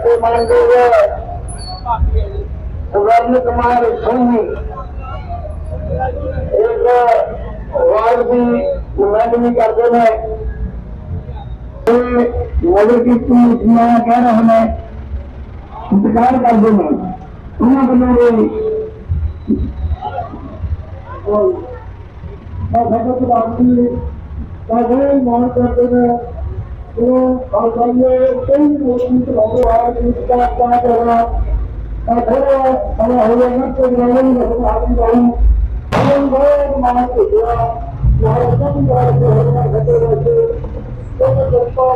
ਸਾਡੇ ਮਾਨਯੋਗ ਵਰਨ ਕੁਮਾਰ ਸਿੰਘ। ਇੱਕ ਵਾਰਡ ਦੀ ਨੁਮਾਇੰਦਗੀ ਕਰਦੇ ਨੇ। ਇਹ ਨਗਰ ਕੀਰਤਨ ਵਿੱਚ ਮੈਂ ਕਹਿ ਰਿਹਾ ਹਾਂ ਇੰਤਜ਼ਾਰ ਕਰਦੇ ਨੇ। ਉਹਨਾਂ ਵੱਲੋਂ ਵੀ। ਮੈਂ ਭਗਤ ਬਾਬੀ ਸਾਰੇ ਮਾਨ ਕਰਦੇ ਨੇ। ਉਹ ਆਸਾਨੇ ਕਈ ਮੋਦੀ ਚਲਾਉਂਦੇ ਆ ਕਾ ਕਰਨਾ ਤਾਂ ਥੋੜਾ ਸਮਾਂ ਨਾ ਤੇ ਮੈਂ ਨਹੀਂ ਲੱਗਦਾ ਆਦਮੀ ਰਹੀ ਉਹਨਾਂ ਬਹੁਤ ਮਾਨ ਕੀਤਾ ਯਾਰ ਸਭ ਦਾ ਜੋ ਹੋਣਾ ਘਟੇ ਰਹੇ ਉਹ ਕਿਰਪਾ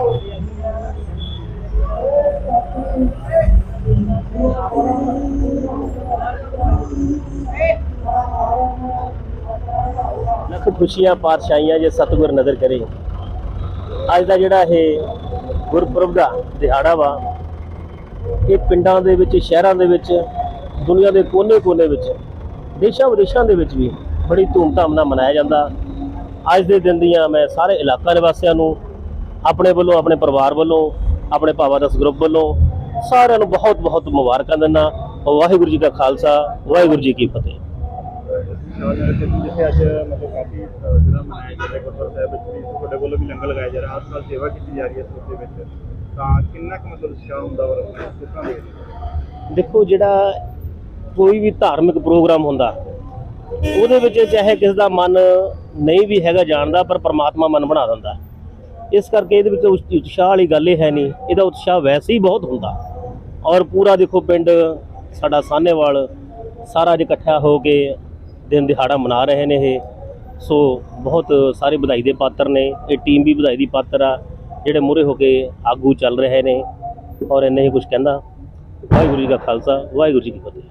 ਲੱਖ ਖੁਸ਼ੀਆਂ ਪਾਤਸ਼ਾਹੀਆਂ ਜੇ ਸਤਿਗੁਰ ਨਜ਼ਰ ਕਰੇ ਅੱਜ ਦਾ ਜਿਹੜਾ ਇਹ ਗੁਰਪੁਰਬ ਦਾ ਦਿਹਾੜਾ ਵਾ, ਇਹ ਪਿੰਡਾਂ ਦੇ ਵਿੱਚ, ਸ਼ਹਿਰਾਂ ਦੇ ਵਿੱਚ, ਦੁਨੀਆ ਦੇ ਕੋਨੇ-ਕੋਨੇ ਵਿੱਚ ਦੇਸ਼ਾਂ ਵਿਦੇਸ਼ਾਂ ਦੇ ਵਿੱਚ ਵੀ ਬੜੀ ਧੂਮਧਾਮ ਨਾਲ ਮਨਾਇਆ ਜਾਂਦਾ। ਅੱਜ ਦੇ ਦਿਨ ਦੀਆਂ ਮੈਂ ਸਾਰੇ ਇਲਾਕਾ ਨਿਵਾਸੀਆਂ ਨੂੰ, ਆਪਣੇ ਵੱਲੋਂ, ਆਪਣੇ ਪਰਿਵਾਰ ਵੱਲੋਂ, ਆਪਣੇ ਭਾਵਾਂ ਦਾ ਗਰੁੱਪ ਵੱਲੋਂ ਸਾਰਿਆਂ ਨੂੰ ਬਹੁਤ-ਬਹੁਤ ਮੁਬਾਰਕਾਂ ਦਿੰਦਾ। ਵਾਹਿਗੁਰੂ ਜੀ ਕਾ ਖਾਲਸਾ, ਵਾਹਿਗੁਰੂ ਜੀ ਕੀ ਫਤਿਹ। ਜਿੱਥੇ ਅੱਜ, ਮਤਲਬ ਕਾਫੀ ਜਿਹੜਾ ਮਨਾਇਆ ਜਾ ਰਿਹਾ ਗੁਰਦੁਆਰਾ ਸਾਹਿਬ ਵਿੱਚ ਵੀ ਤੁਹਾਡੇ ਵੱਲੋਂ ਵੀ ਲੰਗਰ ਲਗਾਇਆ ਜਾ ਰਿਹਾ। ਹਰ ਸਾਲ ਸੇਵਾ ਕੀਤੀ ਜਾ ਰਹੀ ਹੈ ਇਸ ਦੇ ਵਿੱਚ। ਤਾਂ ਕਿੰਨਾ ਕੁ ਮਤਲਬ ਉਤਸ਼ਾਹ ਹੁੰਦਾ ਵਾ ਕਿਸ ਤਰ੍ਹਾਂ ਦੇ ਦੇਖੋ, ਜਿਹੜਾ ਕੋਈ ਵੀ ਧਾਰਮਿਕ ਪ੍ਰੋਗਰਾਮ ਹੁੰਦਾ, ਉਹਦੇ ਵਿੱਚ ਚਾਹੇ ਕਿਸ ਦਾ ਮਨ ਨਹੀਂ ਵੀ ਹੈਗਾ ਜਾਣਦਾ, ਪਰ ਪ੍ਰਮਾਤਮਾ ਮਨ ਬਣਾ ਦਿੰਦਾ। ਇਸ ਕਰਕੇ ਇਹਦੇ ਵਿੱਚ ਉਤਸ਼ਾਹ ਵਾਲੀ ਗੱਲ ਇਹ ਹੈ ਨਹੀਂ, ਇਹਦਾ ਉਤਸ਼ਾਹ ਵੈਸੇ ਹੀ ਬਹੁਤ ਹੁੰਦਾ। ਔਰ ਪੂਰਾ ਦੇਖੋ ਪਿੰਡ, ਸਾਡਾ ਸਾਹਨੇਵਾਲ, ਸਾਰਾ ਅੱਜ ਇਕੱਠਾ ਹੋ ਕੇ ਦਿਨ ਦਿਹਾੜਾ ਮਨਾ ਰਹੇ ਨੇ ਇਹ। ਸੋ ਬਹੁਤ ਸਾਰੇ ਵਧਾਈ ਦੇ ਪਾਤਰ ਨੇ। ਇਹ ਟੀਮ ਵੀ ਵਧਾਈ ਦੀ ਪਾਤਰ ਆ, ਜਿਹੜੇ ਮੂਹਰੇ ਹੋ ਕੇ ਆਗੂ ਚੱਲ ਰਹੇ ਨੇ। ਔਰ ਇੰਨੇ ਹੀ ਕੁਝ ਕਹਿੰਦਾ। ਵਾਹਿਗੁਰੂ ਜੀ ਕਾ ਖਾਲਸਾ, ਵਾਹਿਗੁਰੂ ਜੀ ਕੀ ਫਤਿਹ।